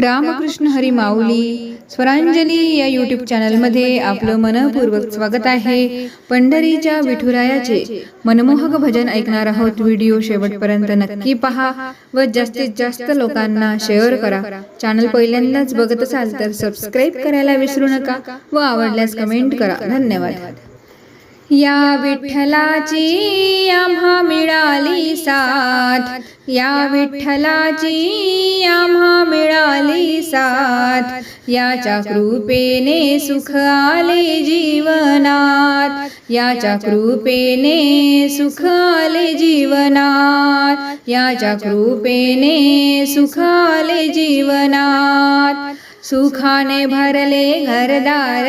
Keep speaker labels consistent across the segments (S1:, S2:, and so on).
S1: रामकृष्ण हरी माऊली. स्वरांजली या यूट्यूब चॅनलमध्ये आपलं मनपूर्वक स्वागत आहे. पंढरीच्या विठुरायाचे मनमोहक भजन ऐकणार आहोत. व्हिडिओ शेवटपर्यंत नक्की पहा व जास्तीत जास्त लोकांना शेअर करा. चॅनल पहिल्यांदाच बघत असाल तर सबस्क्राईब करायला विसरू नका व आवडल्यास कमेंट करा. धन्यवाद. या विठ्ठलाची आम्हा मिळाली साथ. या विठ्ठलाची आम्हा मिळाली साथ. याच्या कृपेने सुख आले जीवनात. याच्या कृपेने सुख आले जीवनात. याच्या कृपेने सुख आले जीवनात. सुखाने भरले घरदार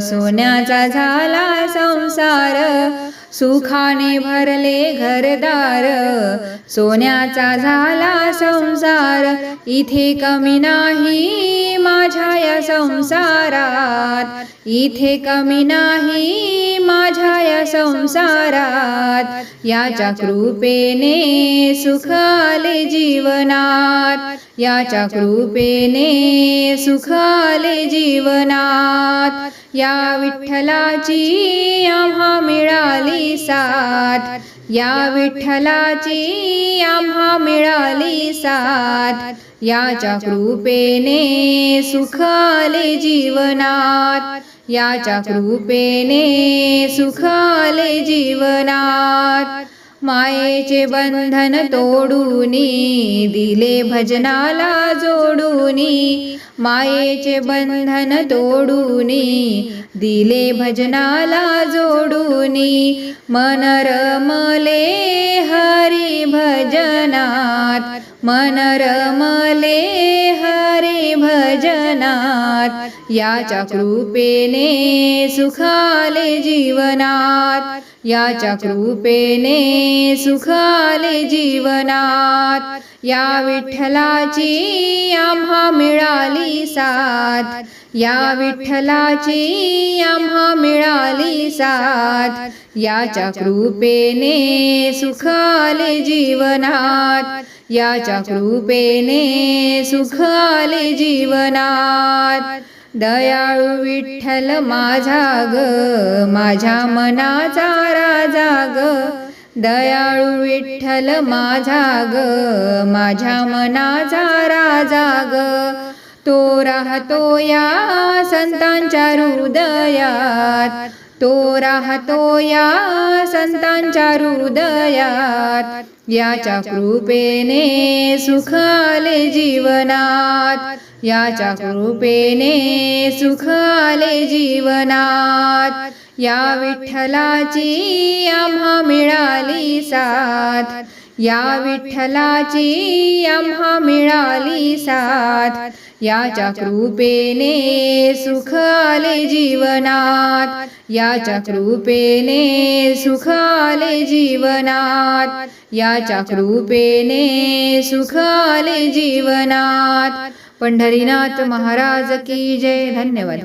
S1: सोन्याचा झाला संसार. सुखाने भरले घरदार सोन्याचा झाला संसार. इथे कमी नाही माझ्या या संसारात. इथे कमी नाही माझ्या या संसारात याच्या कृपेने सुख आले जीवनात याच्या कृपेने सुख आले जीवनात या विठ्ठलाची आम्हा मिळाली साथ या विठ्ठलाची आम्हा मिळाली साथ याच्या कृपेने सुखाले जीवनात. याच्या कृपेने सुखाले जीवनात. मायेचे बंधन तोडूनी दिले भजनाला जोडूनी. मायेचे बंधन तोडूनी दिले भजनाला जोडूनी. मन रमले हरी भजनात. मन रमले हरी भजनात याच्या कृपेने सुखाले जीवनात याच्या कृपेने सुखाले जीवनात या विठ्ठलाची आम्हा मिळाली साथ या विठ्ठलाची आम्हा मिळाली साथ याच्या कृपेने सुखाले जीवनात याच्या कृपेने सुखाले जीवनात. दयाळू विठ्ठल माझा ग माझ्या मनाचा राजा ग. दयाळू विठ्ठल माझा ग माझ्या मनाचा राजा ग. तो राहतो या संतांच्या हृदयात. तो राहतो या संतांच्या हृदयात याच्या कृपेने सुखाले जीवनात याच्या कृपेने सुखाले जीवनात या विठ्ठलाची आम्हा मिळाली साथ या विठ्ठलाची आम्हा मिळाली साथ. याच्या कृपेने सुख आले जीवनात. याच्या कृपेने सुख आले जीवनात. याच्या कृपेने सुख आले जीवनात. पंढरीनाथ महाराज की जय. धन्यवाद.